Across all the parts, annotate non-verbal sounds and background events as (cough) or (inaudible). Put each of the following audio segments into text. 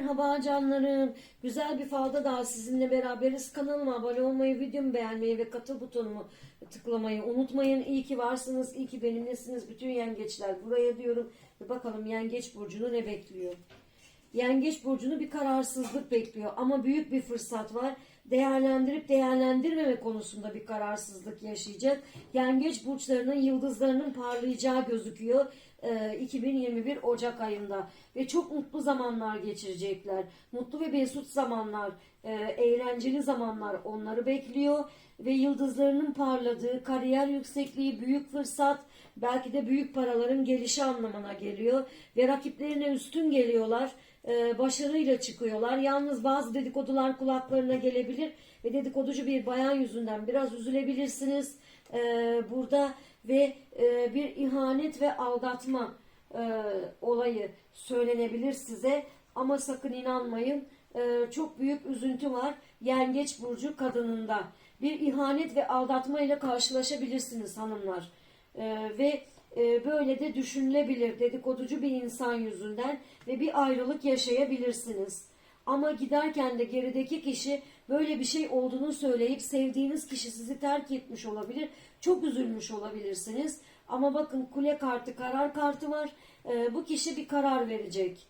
Merhaba canlarım. Güzel bir falda daha sizinle beraberiz. Kanalıma abone olmayı, videomu beğenmeyi ve katıl butonumu tıklamayı unutmayın. İyi ki varsınız, iyi ki benimlesiniz bütün yengeçler. Buraya diyorum ve bakalım yengeç burcunu ne bekliyor? Yengeç burcunu bir kararsızlık bekliyor ama büyük bir fırsat var. Değerlendirip değerlendirmeme konusunda bir kararsızlık yaşayacak. Yengeç burçlarının yıldızlarının parlayacağı gözüküyor. e, 2021 Ocak ayında ve çok mutlu zamanlar geçirecekler. Mutlu ve mesut zamanlar, e, eğlenceli zamanlar onları bekliyor ve yıldızlarının parladığı, kariyer yüksekliği, büyük fırsat, belki de büyük paraların gelişi anlamına geliyor ve rakiplerine üstün geliyorlar e, başarıyla çıkıyorlar. Yalnız bazı dedikodular kulaklarına gelebilir ve dedikoducu bir bayan yüzünden biraz üzülebilirsiniz. E, burada ve e, bir ihanet ve aldatma olayı söylenebilir size. Ama sakın inanmayın çok büyük üzüntü var yengeç burcu kadınında. Bir ihanet ve aldatma ile karşılaşabilirsiniz hanımlar. Ve e, böyle de düşünülebilir dedikoducu bir insan yüzünden ve bir ayrılık yaşayabilirsiniz. Ama giderken de gerideki kişi böyle bir şey olduğunu söyleyip sevdiğiniz kişi sizi terk etmiş olabilir. Çok üzülmüş olabilirsiniz. Ama bakın kule kartı, karar kartı var. E, bu kişi bir karar verecek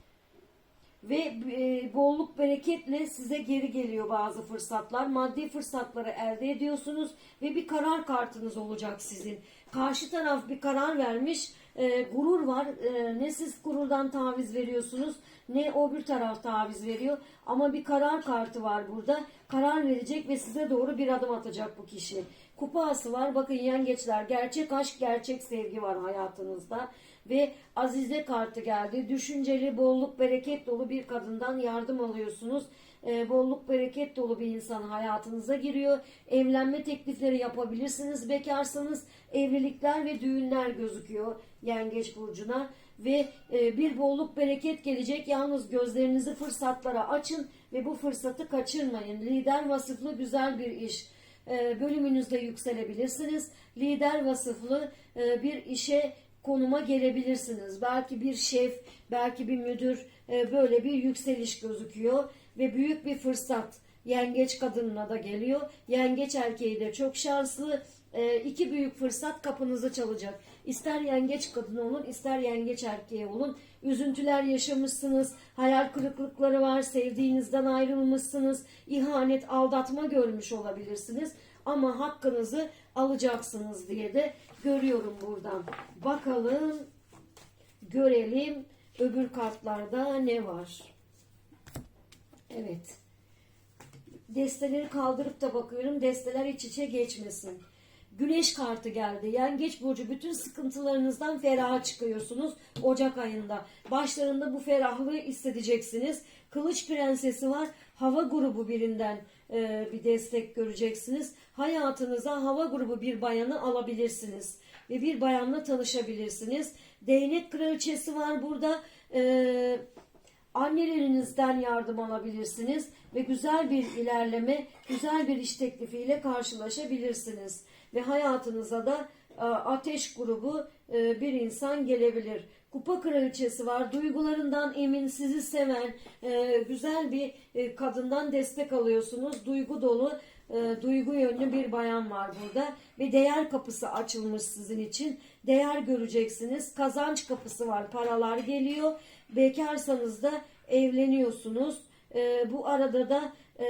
ve e, bolluk bereketle size geri geliyor bazı fırsatlar. Maddi fırsatları elde ediyorsunuz ve bir karar kartınız olacak sizin. Karşı taraf bir karar vermiş, e, gurur var. E, ne siz gururdan taviz veriyorsunuz ne o bir taraf taviz veriyor. Ama bir karar kartı var burada. Karar verecek ve size doğru bir adım atacak bu kişi. Kupası var. Bakın yengeçler gerçek aşk, gerçek sevgi var hayatınızda. Ve Azize kartı geldi. Düşünceli, bolluk, bereket dolu bir kadından yardım alıyorsunuz. Ee, bolluk, bereket dolu bir insan hayatınıza giriyor. Evlenme teklifleri yapabilirsiniz bekarsanız. Evlilikler ve düğünler gözüküyor Yengeç Burcu'na. Ve e, bir bolluk, bereket gelecek. Yalnız gözlerinizi fırsatlara açın ve bu fırsatı kaçırmayın. Lider vasıflı güzel bir iş e, bölümünüzde yükselebilirsiniz. Lider vasıflı e, bir işe konuma gelebilirsiniz. Belki bir şef, belki bir müdür e, böyle bir yükseliş gözüküyor ve büyük bir fırsat yengeç kadınına da geliyor. Yengeç erkeği de çok şanslı. E, iki büyük fırsat kapınızı çalacak. İster yengeç kadın olun, ister yengeç erkeği olun. Üzüntüler yaşamışsınız, hayal kırıklıkları var, sevdiğinizden ayrılmışsınız, ihanet, aldatma görmüş olabilirsiniz. Ama hakkınızı alacaksınız diye de görüyorum buradan. Bakalım, görelim öbür kartlarda ne var. Evet. Desteleri kaldırıp da bakıyorum. Desteler iç içe geçmesin. Güneş kartı geldi. Yengeç burcu bütün sıkıntılarınızdan feraha çıkıyorsunuz Ocak ayında. Başlarında bu ferahlığı hissedeceksiniz. Kılıç prensesi var. Hava grubu birinden e, bir destek göreceksiniz. Hayatınıza hava grubu bir bayanı alabilirsiniz. Ve bir bayanla tanışabilirsiniz. Değnek kraliçesi var burada. Eee annelerinizden yardım alabilirsiniz ve güzel bir ilerleme, güzel bir iş teklifiyle karşılaşabilirsiniz. Ve hayatınıza da e, ateş grubu e, bir insan gelebilir. Kupa kraliçesi var. Duygularından emin, sizi seven, e, güzel bir kadından destek alıyorsunuz. Duygu dolu, e, duygu yönlü bir bayan var burada. Ve değer kapısı açılmış sizin için. Değer göreceksiniz. Kazanç kapısı var. Paralar geliyor. Bekarsanız da evleniyorsunuz. E, bu arada da e,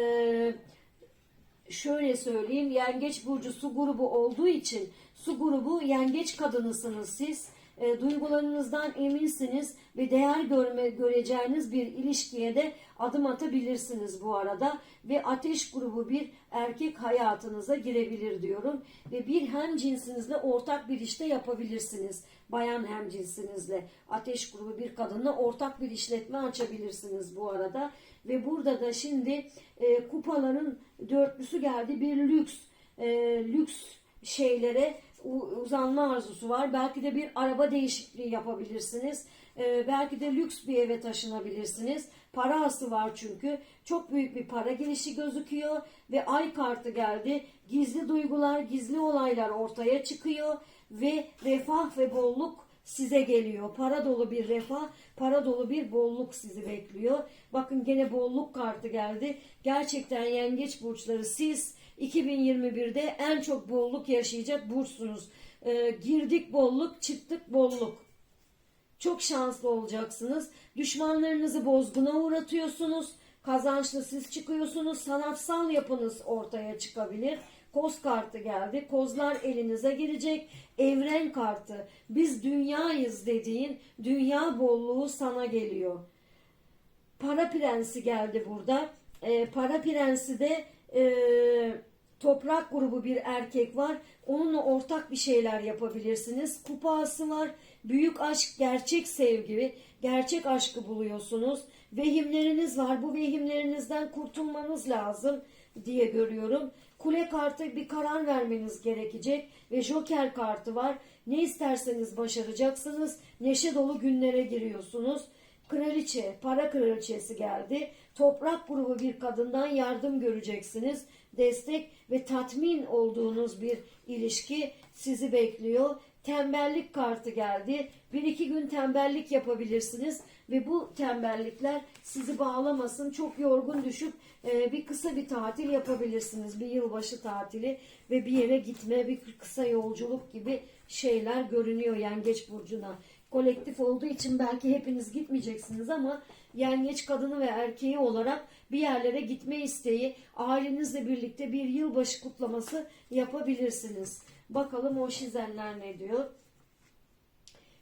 şöyle söyleyeyim yengeç burcu su grubu olduğu için su grubu yengeç kadınısınız siz. E, duygularınızdan eminsiniz ve değer görme göreceğiniz bir ilişkiye de adım atabilirsiniz bu arada. Ve ateş grubu bir erkek hayatınıza girebilir diyorum. Ve bir hem cinsinizle ortak bir işte yapabilirsiniz. Bayan hem cinsinizle. Ateş grubu bir kadınla ortak bir işletme açabilirsiniz bu arada. Ve burada da şimdi e, kupaların dörtlüsü geldi. Bir lüks e, lüks şeylere uzanma arzusu var. Belki de bir araba değişikliği yapabilirsiniz. Ee, belki de lüks bir eve taşınabilirsiniz. Para ası var çünkü. Çok büyük bir para girişi gözüküyor ve ay kartı geldi. Gizli duygular, gizli olaylar ortaya çıkıyor ve refah ve bolluk size geliyor. Para dolu bir refah, para dolu bir bolluk sizi bekliyor. Bakın gene bolluk kartı geldi. Gerçekten yengeç burçları siz 2021'de en çok bolluk yaşayacak burçsunuz. Ee, girdik bolluk, çıktık bolluk. Çok şanslı olacaksınız. Düşmanlarınızı bozguna uğratıyorsunuz. Kazançlı siz çıkıyorsunuz. Sanatsal yapınız ortaya çıkabilir. Koz kartı geldi. Kozlar elinize girecek. Evren kartı. Biz dünyayız dediğin dünya bolluğu sana geliyor. Para prensi geldi burada. Ee, para prensi de e, toprak grubu bir erkek var. Onunla ortak bir şeyler yapabilirsiniz. Kupası var. Büyük aşk, gerçek sevgi, gerçek aşkı buluyorsunuz. Vehimleriniz var. Bu vehimlerinizden kurtulmanız lazım diye görüyorum. Kule kartı bir karar vermeniz gerekecek ve Joker kartı var. Ne isterseniz başaracaksınız. Neşe dolu günlere giriyorsunuz. Kraliçe, para kraliçesi geldi. Toprak grubu bir kadından yardım göreceksiniz. Destek ve tatmin olduğunuz bir ilişki sizi bekliyor. Tembellik kartı geldi. Bir iki gün tembellik yapabilirsiniz ve bu tembellikler sizi bağlamasın. Çok yorgun düşüp e, bir kısa bir tatil yapabilirsiniz. Bir yılbaşı tatili ve bir yere gitme, bir kısa yolculuk gibi şeyler görünüyor Yengeç Burcu'na. Kolektif olduğu için belki hepiniz gitmeyeceksiniz ama yengeç kadını ve erkeği olarak bir yerlere gitme isteği, ailenizle birlikte bir yılbaşı kutlaması yapabilirsiniz. Bakalım o şizenler ne diyor?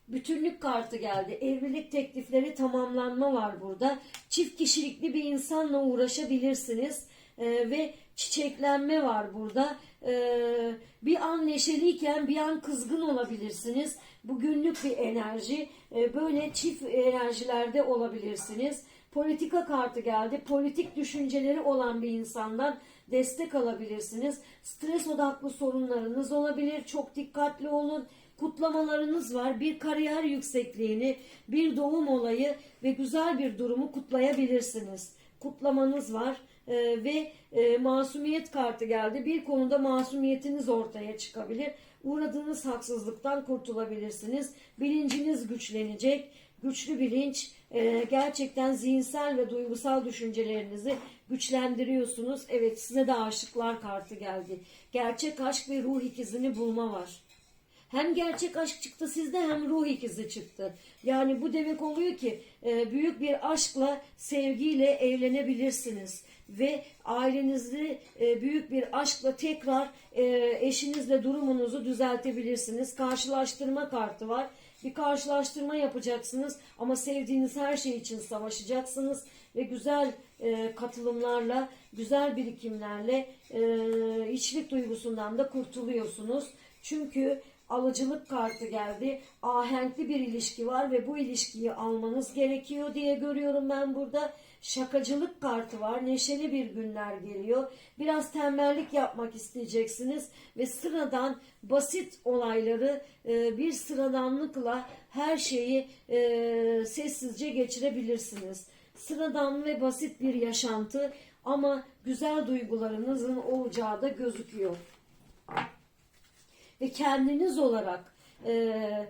Bütünlük kartı geldi. Evlilik teklifleri tamamlanma var burada. Çift kişilikli bir insanla uğraşabilirsiniz. Ee, ve çiçeklenme var burada. Ee, bir an neşeliyken bir an kızgın olabilirsiniz. Bu günlük bir enerji. Ee, böyle çift enerjilerde olabilirsiniz. Politika kartı geldi. Politik düşünceleri olan bir insandan destek alabilirsiniz. Stres odaklı sorunlarınız olabilir. Çok dikkatli olun. Kutlamalarınız var. Bir kariyer yüksekliğini, bir doğum olayı ve güzel bir durumu kutlayabilirsiniz. Kutlamanız var Ee, ve e, masumiyet kartı geldi. Bir konuda masumiyetiniz ortaya çıkabilir. Uğradığınız haksızlıktan kurtulabilirsiniz. Bilinciniz güçlenecek. Güçlü bilinç e, gerçekten zihinsel ve duygusal düşüncelerinizi güçlendiriyorsunuz. Evet size de aşıklar kartı geldi. Gerçek aşk ve ruh ikizini bulma var. Hem gerçek aşk çıktı sizde hem ruh ikizi çıktı. Yani bu demek oluyor ki e, büyük bir aşkla, sevgiyle evlenebilirsiniz. Ve ailenizi e, büyük bir aşkla tekrar e, eşinizle durumunuzu düzeltebilirsiniz. Karşılaştırma kartı var. Bir karşılaştırma yapacaksınız ama sevdiğiniz her şey için savaşacaksınız ve güzel e, katılımlarla, güzel birikimlerle e, içlik duygusundan da kurtuluyorsunuz. Çünkü alıcılık kartı geldi. Ahenkli bir ilişki var ve bu ilişkiyi almanız gerekiyor diye görüyorum ben burada. Şakacılık kartı var. Neşeli bir günler geliyor. Biraz tembellik yapmak isteyeceksiniz ve sıradan basit olayları e, bir sıradanlıkla her şeyi e, sessizce geçirebilirsiniz. Sıradan ve basit bir yaşantı ama güzel duygularınızın olacağı da gözüküyor ve kendiniz olarak e,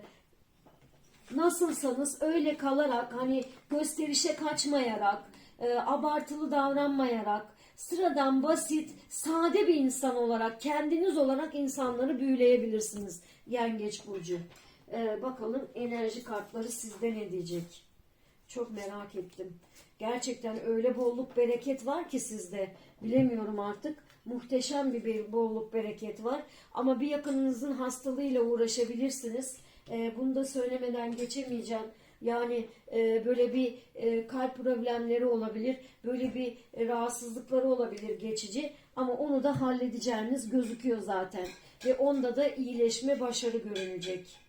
nasılsanız öyle kalarak hani gösterişe kaçmayarak e, abartılı davranmayarak sıradan basit sade bir insan olarak kendiniz olarak insanları büyüleyebilirsiniz yengeç burcu. E, bakalım enerji kartları sizde ne diyecek? Çok merak ettim. Gerçekten öyle bolluk bereket var ki sizde. Bilemiyorum artık. Muhteşem bir, bolluk bereket var. Ama bir yakınınızın hastalığıyla uğraşabilirsiniz. E, bunu da söylemeden geçemeyeceğim. Yani e, böyle bir e, kalp problemleri olabilir. Böyle bir e, rahatsızlıkları olabilir geçici. Ama onu da halledeceğiniz gözüküyor zaten. Ve onda da iyileşme başarı görünecek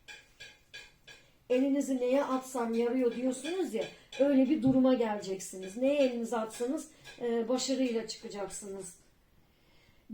elinizi neye atsam yarıyor diyorsunuz ya öyle bir duruma geleceksiniz. Neye elinizi atsanız e, başarıyla çıkacaksınız.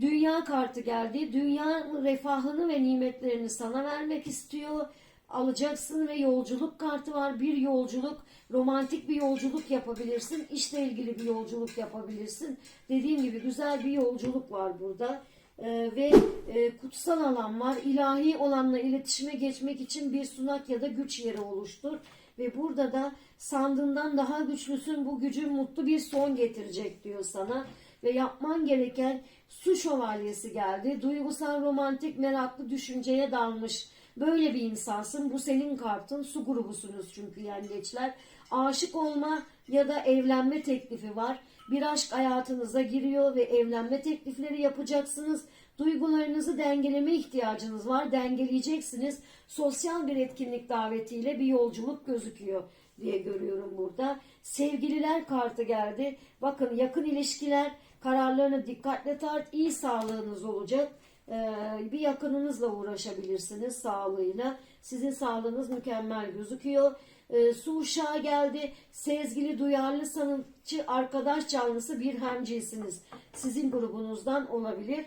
Dünya kartı geldi. Dünya refahını ve nimetlerini sana vermek istiyor. Alacaksın ve yolculuk kartı var. Bir yolculuk, romantik bir yolculuk yapabilirsin. İşle ilgili bir yolculuk yapabilirsin. Dediğim gibi güzel bir yolculuk var burada. Ee, ve e, kutsal alan var. İlahi olanla iletişime geçmek için bir sunak ya da güç yeri oluştur. Ve burada da sandığından daha güçlüsün bu gücün mutlu bir son getirecek diyor sana. Ve yapman gereken su şövalyesi geldi. Duygusal, romantik, meraklı düşünceye dalmış. Böyle bir insansın. Bu senin kartın. Su grubusunuz çünkü yengeçler. Aşık olma ya da evlenme teklifi var. Bir aşk hayatınıza giriyor ve evlenme teklifleri yapacaksınız. Duygularınızı dengeleme ihtiyacınız var. Dengeleyeceksiniz. Sosyal bir etkinlik davetiyle bir yolculuk gözüküyor diye görüyorum burada. Sevgililer kartı geldi. Bakın yakın ilişkiler kararlarını dikkatle tart. İyi sağlığınız olacak. Ee, bir yakınınızla uğraşabilirsiniz sağlığıyla. Sizin sağlığınız mükemmel gözüküyor. Ee, su uşağı geldi. Sezgili, duyarlı, sanatçı, arkadaş canlısı bir hemcinsiniz. Sizin grubunuzdan olabilir.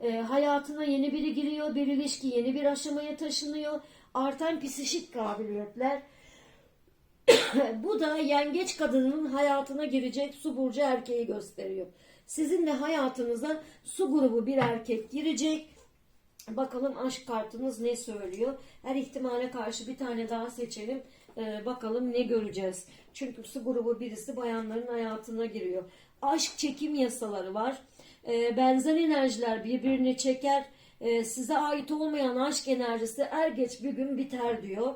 Ee, hayatına yeni biri giriyor. Bir ilişki yeni bir aşamaya taşınıyor. Artan psişik kabiliyetler. (coughs) Bu da yengeç kadının hayatına girecek su burcu erkeği gösteriyor. Sizin de hayatınıza su grubu bir erkek girecek. Bakalım aşk kartınız ne söylüyor? Her ihtimale karşı bir tane daha seçelim. Ee, bakalım ne göreceğiz. Çünkü su grubu birisi bayanların hayatına giriyor. Aşk çekim yasaları var. Ee, benzer enerjiler birbirini çeker. Ee, size ait olmayan aşk enerjisi er geç bir gün biter diyor.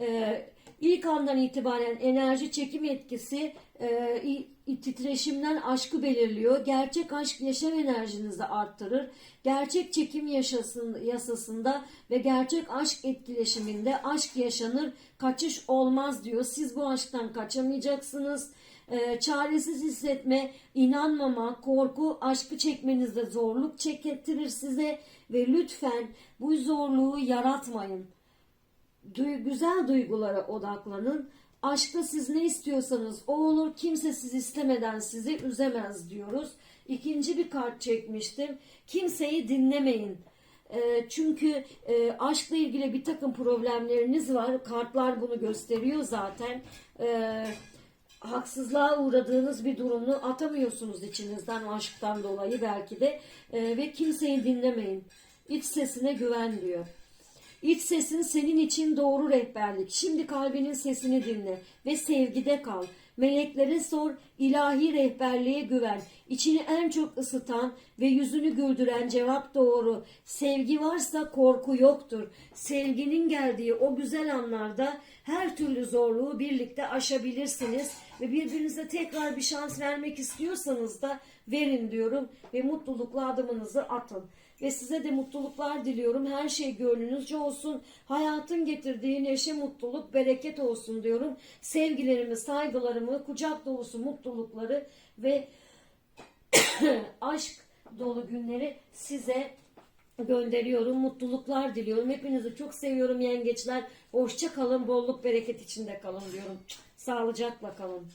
Ee, ilk andan itibaren enerji çekim etkisi e, titreşimden aşkı belirliyor. Gerçek aşk yaşam enerjinizi arttırır. Gerçek çekim yaşasın, yasasında ve gerçek aşk etkileşiminde aşk yaşanır, kaçış olmaz diyor. Siz bu aşktan kaçamayacaksınız. Ee, çaresiz hissetme, inanmama, korku aşkı çekmenizde zorluk çektirir size ve lütfen bu zorluğu yaratmayın. Duy- güzel duygulara odaklanın. Aşkta siz ne istiyorsanız o olur. Kimse siz istemeden sizi üzemez diyoruz. İkinci bir kart çekmiştim. Kimseyi dinlemeyin. E, çünkü e, aşkla ilgili bir takım problemleriniz var. Kartlar bunu gösteriyor zaten. E, haksızlığa uğradığınız bir durumunu atamıyorsunuz içinizden aşktan dolayı belki de. E, ve kimseyi dinlemeyin. İç sesine güven diyor. İç sesin senin için doğru rehberlik. Şimdi kalbinin sesini dinle ve sevgide kal. Meleklere sor, ilahi rehberliğe güven. İçini en çok ısıtan ve yüzünü güldüren cevap doğru. Sevgi varsa korku yoktur. Sevginin geldiği o güzel anlarda her türlü zorluğu birlikte aşabilirsiniz ve birbirinize tekrar bir şans vermek istiyorsanız da verin diyorum ve mutlulukla adımınızı atın. Ve size de mutluluklar diliyorum. Her şey gönlünüzce olsun. Hayatın getirdiği neşe, mutluluk, bereket olsun diyorum. Sevgilerimi, saygılarımı, kucak dolusu mutlulukları ve (clears throat) aşk dolu günleri size gönderiyorum. Mutluluklar diliyorum. Hepinizi çok seviyorum yengeçler. Hoşça kalın, bolluk bereket içinde kalın diyorum. Sağlıcakla kalın.